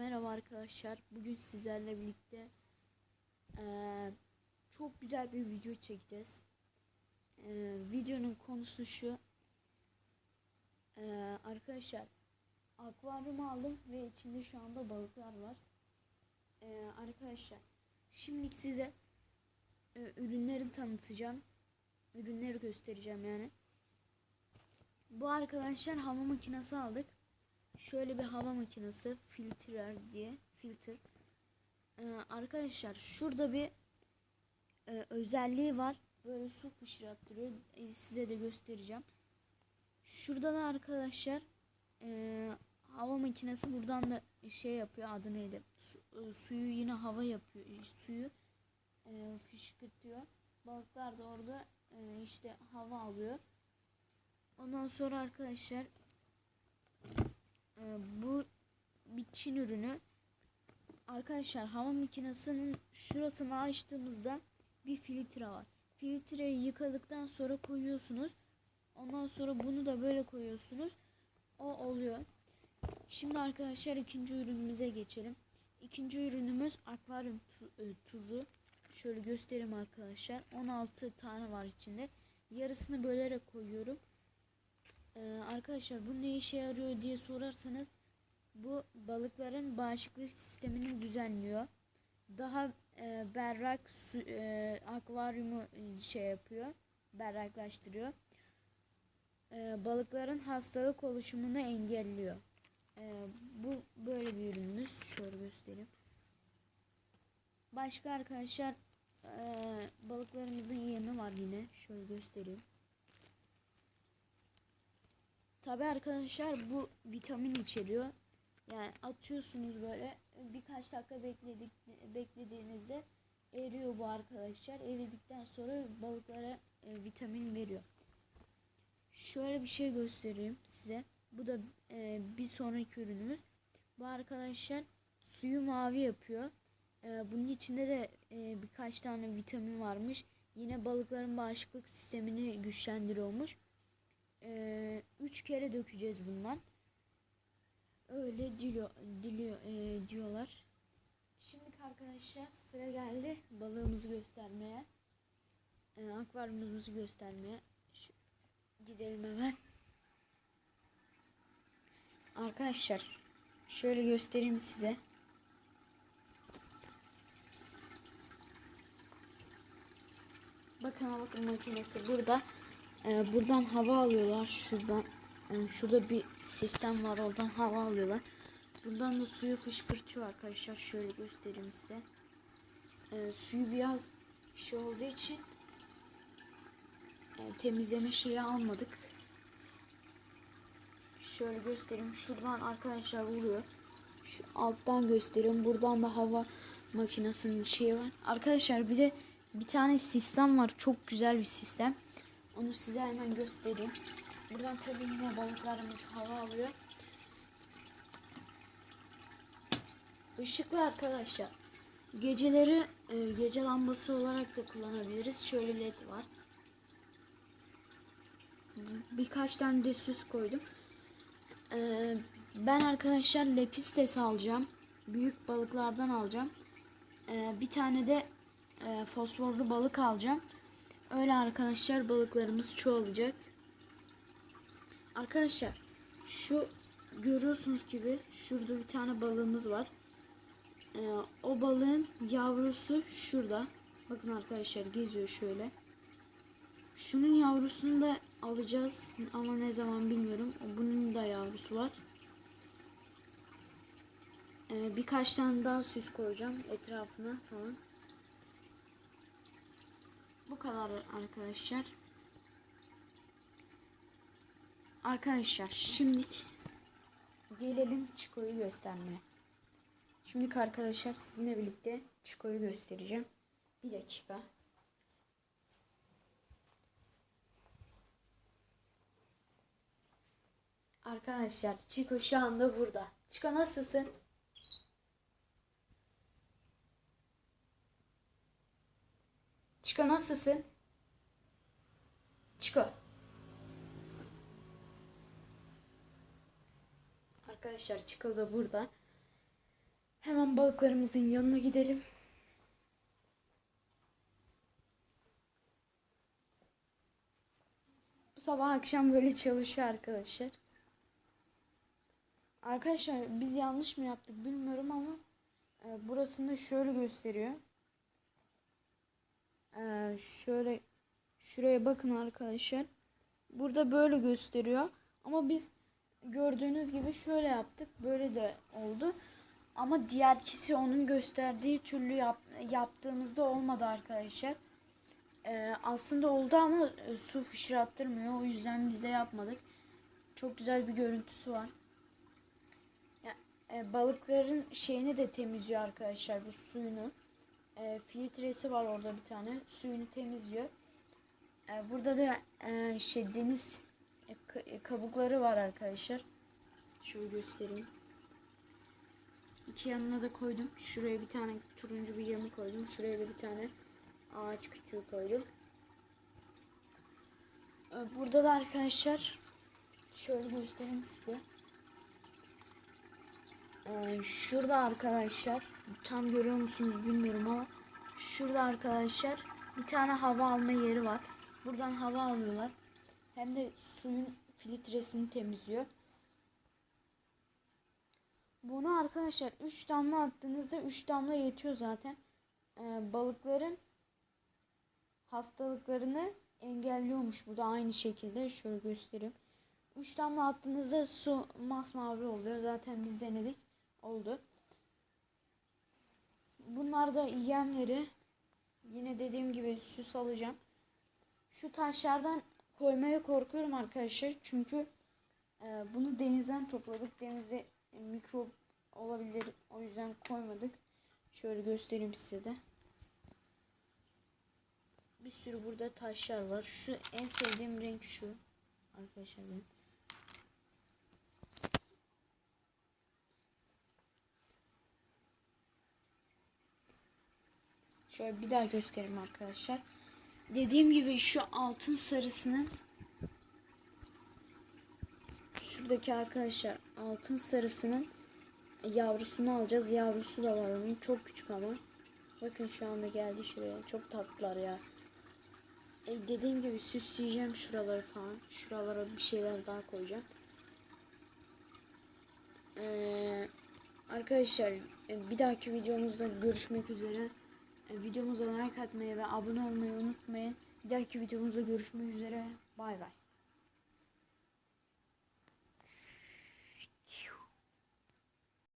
Merhaba arkadaşlar. Bugün sizlerle birlikte eee, çok güzel bir video çekeceğiz. Eee, videonun konusu şu. Eee, arkadaşlar akvaryum aldım ve içinde şu anda balıklar var. Eee, arkadaşlar şimdi size e, ürünleri tanıtacağım. Ürünleri göstereceğim yani. Bu arkadaşlar hava makinesi aldık. Şöyle bir hava makinesi filtrer diye filtre. Ee, arkadaşlar şurada bir e, özelliği var. Böyle su fışkırtıyor. E, size de göstereceğim. Şurada da arkadaşlar e, hava makinesi buradan da şey yapıyor. Adı neydi? Su, e, suyu yine hava yapıyor. e, Suyu e, fışkırtıyor. Balıklar da orada e, işte hava alıyor. Ondan sonra arkadaşlar bu bir Çin ürünü. Arkadaşlar hava makinesinin şurasını açtığımızda bir filtre var. Filtreyi yıkadıktan sonra koyuyorsunuz. Ondan sonra bunu da böyle koyuyorsunuz. O oluyor. Şimdi arkadaşlar ikinci ürünümüze geçelim. İkinci ürünümüz akvaryum e, tuzu. Şöyle göstereyim arkadaşlar. 16 tane var içinde. Yarısını bölerek koyuyorum. Ee, arkadaşlar bu ne işe yarıyor diye sorarsanız bu balıkların bağışıklık sistemini düzenliyor. Daha e, berrak su, e, akvaryumu e, şey yapıyor, berraklaştırıyor. E, balıkların hastalık oluşumunu engelliyor. E, bu böyle bir ürünümüz. Şöyle göstereyim. Başka arkadaşlar e, balıklarımızın yemi var yine. Şöyle göstereyim. Tabi arkadaşlar bu vitamin içeriyor. Yani atıyorsunuz böyle birkaç dakika bekledik beklediğinizde eriyor bu arkadaşlar. Eridikten sonra balıklara e, vitamin veriyor. Şöyle bir şey göstereyim size. Bu da e, bir sonraki ürünümüz. Bu arkadaşlar suyu mavi yapıyor. E, bunun içinde de e, birkaç tane vitamin varmış. Yine balıkların bağışıklık sistemini güçlendiriyormuş. Ee, üç kere dökeceğiz bundan. Öyle diliyor, diliyor e, diyorlar. Şimdi arkadaşlar sıra geldi balığımızı göstermeye. E, akvaryumumuzu göstermeye. Şu, gidelim hemen. Arkadaşlar şöyle göstereyim size. Bakın bakın makinesi burada. Ee, buradan hava alıyorlar. Şuradan yani şurada bir sistem var. Oradan hava alıyorlar. Buradan da suyu fışkırtıyor arkadaşlar. Şöyle göstereyim size. Ee, suyu biraz şey olduğu için e, temizleme şeyi almadık. Şöyle göstereyim. Şuradan arkadaşlar vuruyor. Şu alttan göstereyim. Buradan da hava makinesinin şeyi var. Arkadaşlar bir de bir tane sistem var. Çok güzel bir sistem. Onu size hemen göstereyim. Buradan tabii yine balıklarımız hava alıyor. Işıklı arkadaşlar. Geceleri e, gece lambası olarak da kullanabiliriz. Şöyle led var. Birkaç tane de süs koydum. E, ben arkadaşlar lepistes alacağım. Büyük balıklardan alacağım. E, bir tane de e, fosforlu balık alacağım. Öyle arkadaşlar balıklarımız çoğalacak. Arkadaşlar şu görüyorsunuz gibi şurada bir tane balığımız var. Ee, o balığın yavrusu şurada. Bakın arkadaşlar geziyor şöyle. Şunun yavrusunu da alacağız ama ne zaman bilmiyorum. Bunun da yavrusu var. Ee, birkaç tane daha süs koyacağım etrafına falan. Kadar arkadaşlar. Arkadaşlar şimdi gelelim Çiko'yu göstermeye. Şimdi arkadaşlar sizinle birlikte Çiko'yu göstereceğim. Bir dakika. Arkadaşlar Çiko şu anda burada. Çiko nasılsın? Çiko nasılsın? Çiko. Arkadaşlar Çiko da burada. Hemen balıklarımızın yanına gidelim. Bu sabah akşam böyle çalışıyor arkadaşlar. Arkadaşlar biz yanlış mı yaptık bilmiyorum ama e, burasında şöyle gösteriyor. E, şöyle şuraya bakın arkadaşlar. Burada böyle gösteriyor. Ama biz gördüğünüz gibi şöyle yaptık. Böyle de oldu. Ama diğer kişi onun gösterdiği türlü yap, yaptığımızda olmadı arkadaşlar. Ee, aslında oldu ama e, su fışkırttırmıyor. O yüzden biz de yapmadık. Çok güzel bir görüntüsü var. Ya, e, balıkların şeyini de temizliyor arkadaşlar bu suyunu. E, filtresi var orada bir tane. Suyunu temizliyor. E, burada da e, şey deniz e, e, kabukları var arkadaşlar. Şöyle göstereyim. İki yanına da koydum. Şuraya bir tane turuncu bir yemi koydum. Şuraya da bir tane ağaç kütüğü koydum. Ee, Burada da arkadaşlar şöyle göstereyim size. Ee, şurada arkadaşlar tam görüyor musunuz bilmiyorum ama şurada arkadaşlar bir tane hava alma yeri var. Buradan hava alıyorlar. Hem de suyun filtresini temizliyor. Bunu arkadaşlar 3 damla attığınızda 3 damla yetiyor zaten. Ee, balıkların hastalıklarını engelliyormuş. Bu da aynı şekilde şöyle göstereyim. 3 damla attığınızda su masmavi oluyor. Zaten biz denedik. Oldu. Bunlar da yemleri. Yine dediğim gibi süs alacağım. Şu taşlardan koymaya korkuyorum arkadaşlar. Çünkü e, bunu denizden topladık. Denizde e, mikrop olabilir. O yüzden koymadık. Şöyle göstereyim size de. Bir sürü burada taşlar var. Şu en sevdiğim renk şu. Arkadaşlar benim. Şöyle bir daha göstereyim arkadaşlar. Dediğim gibi şu altın sarısının şuradaki arkadaşlar altın sarısının yavrusunu alacağız. Yavrusu da var onun. Çok küçük ama. Bakın şu anda geldi şuraya. Çok tatlılar ya. E, dediğim gibi süsleyeceğim şuraları falan. Şuralara bir şeyler daha koyacağım. Ee, arkadaşlar e, bir dahaki videomuzda görüşmek üzere. E, videomuza like atmayı ve abone olmayı unutmayın. Bir dahaki videomuzda görüşmek üzere. Bay bay.